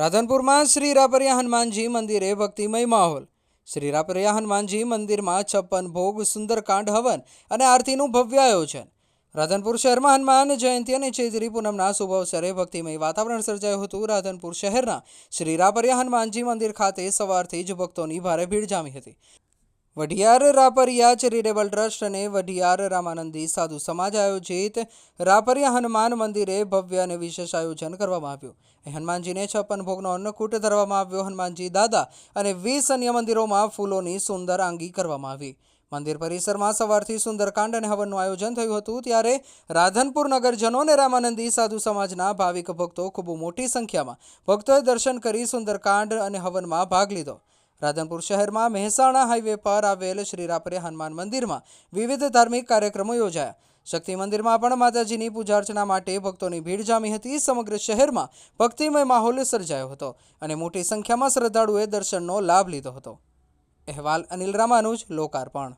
રાધનપુરમાં શ્રી રાપરિયા હનુમાનજી મંદિરે ભક્તિમય માહોલ. શ્રી રાપરિયા હનુમાનજી મંદિરમાં છપ્પન ભોગ, સુંદરકાંડ, હવન અને આરતીનું ભવ્ય આયોજન. રાધનપુર શહેરમાં હનુમાન જયંતિ અને ચૈત્રી પૂનમના શુભ અવસરે ભક્તિમય વાતાવરણ સર્જાયું હતું. રાધનપુર શહેરના શ્રી રાપરિયા હનુમાનજી મંદિર ખાતે સવારથી જ ભક્તોની ભારે ભીડ જામી હતી. વઢિયાર રાપરિયા ચેરિટેબલ ટ્રસ્ટ અને વઢિયાર રામાનંદી સાધુ સમાજ આયોજિત રાપરિયા હનુમાન મંદિરે ભવ્ય અને વિશેષ આયોજન કરવામાં આવ્યું. હનુમાનજીને છપ્પન ભોગનો અન્નકૂટ ધરવામાં આવ્યો. હનુમાનજી દાદા અને વીસ અન્ય મંદિરોમાં ફૂલોની સુંદર આંગી કરવામાં આવી. મંદિર પરિસરમાં સવારથી સુંદરકાંડ અને હવનનું આયોજન થયું હતું. ત્યારે રાધનપુર નગરજનો અને રામાનંદી સાધુ સમાજના ભાવિક ભક્તો ખૂબ મોટી સંખ્યામાં ભક્તોએ દર્શન કરી સુંદરકાંડ અને હવનમાં ભાગ લીધો. રાધનપુર શહેરમાં મહેસાણા હાઈવે પર આવેલ શ્રી રાપરે હનુમાન મંદિરમાં વિવિધ ધાર્મિક કાર્યક્રમો યોજાયા. શક્તિ મંદિરમાં પણ માતાજીની પૂજા અર્ચના માટે ભક્તોની ભીડ જામી હતી. સમગ્ર શહેરમાં ભક્તિમય માહોલ સર્જાયો હતો અને મોટી સંખ્યામાં શ્રદ્ધાળુએ દર્શનનો લાભ લીધો હતો. અહેવાલ અનિલ રામાનુજ, લોકાર્પણ.